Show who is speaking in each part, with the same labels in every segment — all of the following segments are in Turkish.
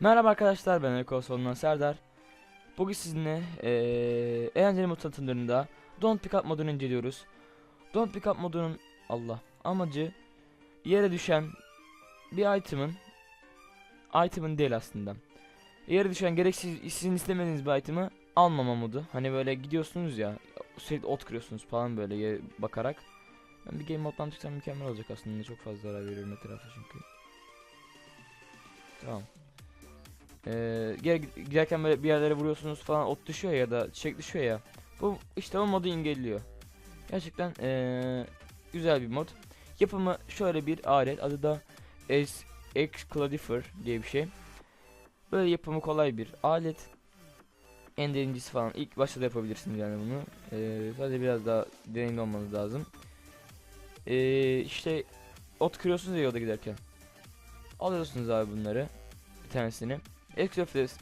Speaker 1: Merhaba arkadaşlar ben Eko Solundan Serdar. Bugün sizinle eee eğlenceli mod tanıtımlarında Don't Pick Up modunu inceliyoruz. Don't Pick Up modunun Allah amacı yere düşen bir item'ın item'ın değil aslında. Yere düşen gereksiz sizin istemediğiniz bir item'ı almama modu. Hani böyle gidiyorsunuz ya sürekli ot kırıyorsunuz falan böyle bakarak. Ben bir game moddan çıksam mükemmel olacak aslında çok fazla zarar veriyorum etrafa çünkü. Tamam. Ee, giderken böyle bir yerlere vuruyorsunuz falan ot düşüyor ya da çiçek düşüyor ya. Bu işte o modu engelliyor. Gerçekten ee, güzel bir mod. Yapımı şöyle bir alet adı da Excladifer diye bir şey. Böyle yapımı kolay bir alet. En derincisi falan ilk başta da yapabilirsiniz yani bunu. Ee, sadece biraz daha deneyimli olmanız lazım. Ee, işte ot kırıyorsunuz ya yolda giderken. Alıyorsunuz abi bunları. Bir tanesini.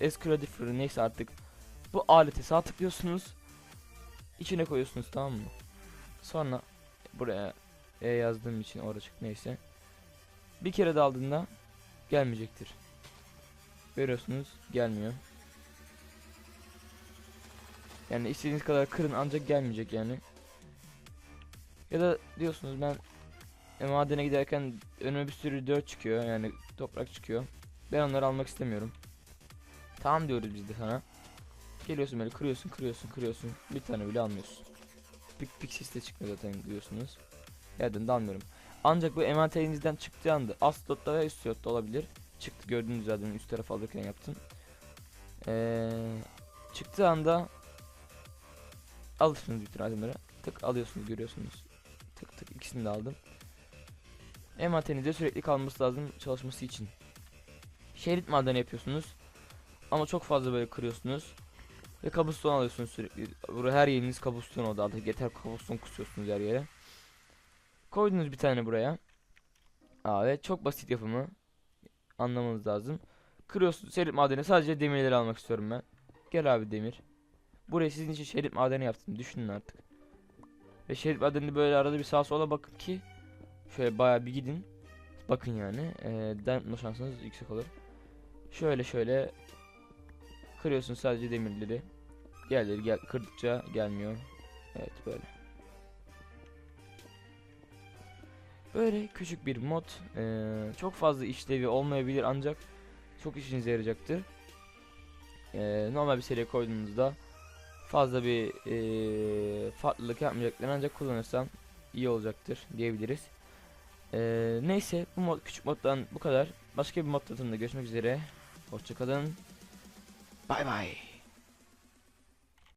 Speaker 1: Excladifer neyse artık. Bu aleti sağ tıklıyorsunuz. İçine koyuyorsunuz tamam mı? Sonra buraya E yazdığım için orada çık neyse. Bir kere de aldığında gelmeyecektir. Görüyorsunuz gelmiyor. Yani istediğiniz kadar kırın ancak gelmeyecek yani. Ya da diyorsunuz ben e, madene giderken önüme bir sürü dirt çıkıyor yani toprak çıkıyor. Ben onları almak istemiyorum. Tamam diyoruz biz de sana. Geliyorsun böyle kırıyorsun kırıyorsun kırıyorsun bir tane bile almıyorsun. Pik pik siste çıkmıyor zaten diyorsunuz. Yerden de almıyorum. Ancak bu envanterinizden çıktığı anda alt slotta ve üst slotta olabilir. Çıktı gördüğünüz zaten üst tarafa alırken yaptım. Ee, çıktığı anda alırsınız bütün itemleri. Tık alıyorsunuz görüyorsunuz. Tık tık ikisini de aldım. Envanterinizde sürekli kalması lazım çalışması için. Şerit madeni yapıyorsunuz. Ama çok fazla böyle kırıyorsunuz. Ve kabuston alıyorsunuz sürekli. Buraya her yeriniz kabuston oldu artık. Yeter kabuston kusuyorsunuz her yere. Koydunuz bir tane buraya. Aa, evet çok basit yapımı. Anlamanız lazım. Kırıyorsunuz şerit madeni sadece demirleri almak istiyorum ben. Gel abi demir. Buraya sizin için şerit madeni yaptım. Düşünün artık. Ve şerit madenini böyle arada bir sağa sola bakın ki şöyle bayağı bir gidin. Bakın yani. Dayanma şansınız yüksek olur. Şöyle şöyle kırıyorsun sadece demirleri. Diğerleri gel kırdıkça gelmiyor. Evet böyle. Böyle küçük bir mod. Ee, çok fazla işlevi olmayabilir ancak çok işinize yarayacaktır. Ee, normal bir seriye koyduğunuzda fazla bir ee, farklılık yapmayacaktır ancak kullanırsan iyi olacaktır diyebiliriz. Ee, neyse bu mod küçük moddan bu kadar. Başka bir mod tanıtımında görüşmek üzere. Hoşçakalın. Bay bay.